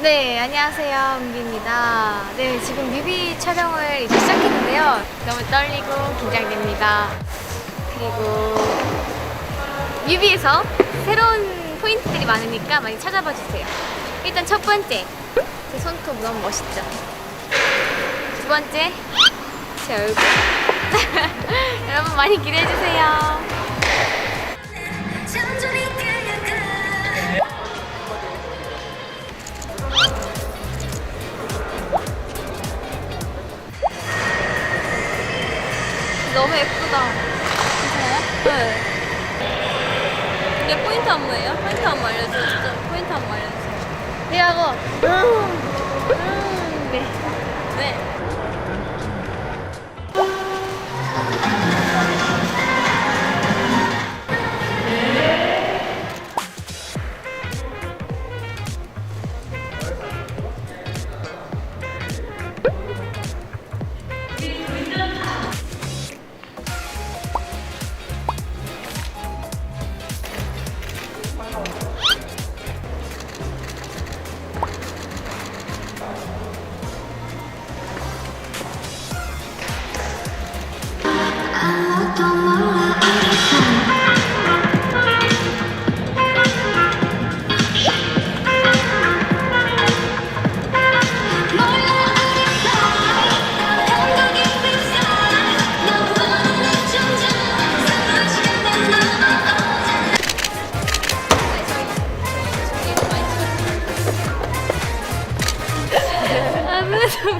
네, 안녕하세요. 은비입니다. 네, 지금 뮤비 촬영을 이제 시작했는데요. 너무 떨리고 긴장됩니다. 그리고 뮤비에서 새로운 포인트들이 많으니까 많이 찾아봐 주세요. 일단 첫 번째, 제 손톱 너무 멋있죠? 두 번째, 제 얼굴. 여러분 많이 기대해 주세요. 너무 예쁘다. 괜찮아요? 네. 이게 포인트 안무예요? 포인트 안무 알려주세요. 진짜 포인트 안무 알려주세요. 이하고 음, 네. 네.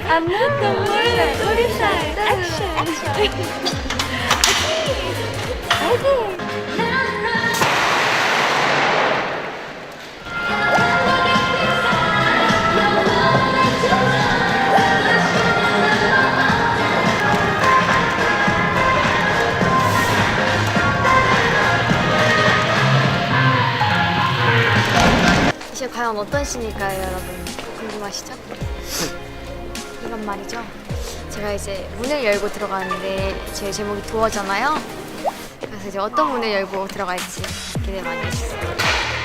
아무도 몰라 우리 사이 액션 이제 과연 어떤 신일까요, 여러분? 궁금하시죠? 이건 말이죠. 제가 이제 문을 열고 들어가는데 제 제목이 도어잖아요. 이제 어떤 문을 열고 들어갈지 기대 많이 해주세요.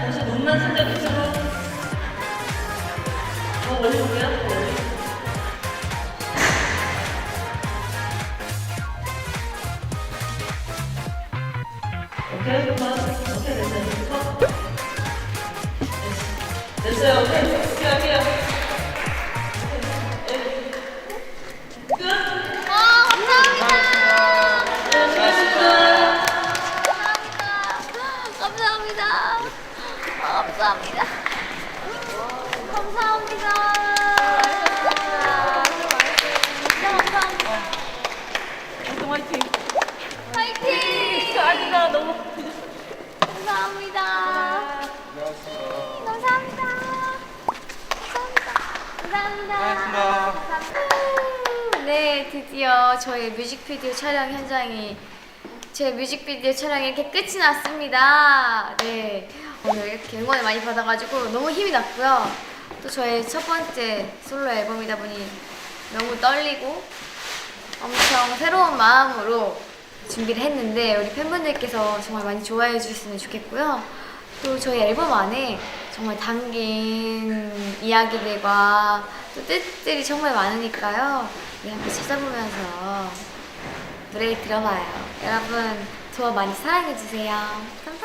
다시 눈만 살짝 밑으로. 더 멀리 볼게요. 오케이, 그만. 오케이, 됐어요. 됐어. 됐어요. 오케이. 감사합니다. 감사합니다. 진짜 감사합니다. 활동 화이팅. 파이팅! 아기가 너무. 감사합니다. 감사합니다. 감사합니다. 감사합니다. 네, 드디어 저의 뮤직비디오 촬영 현장이 제 뮤직비디오 촬영이 이렇게 끝이 났습니다. 네, 오늘 이렇게 응원을 많이 받아가지고 너무 힘이 났고요. 또 저의 첫 번째 솔로 앨범이다 보니 너무 떨리고 엄청 새로운 마음으로 준비를 했는데 우리 팬분들께서 정말 많이 좋아해 주셨으면 좋겠고요. 또 저희 앨범 안에 정말 담긴 이야기들과 또 뜻들이 정말 많으니까요. 네, 한번 찾아보면서 노래를 들어봐요. 여러분, 저 많이 사랑해 주세요. 감사합니다.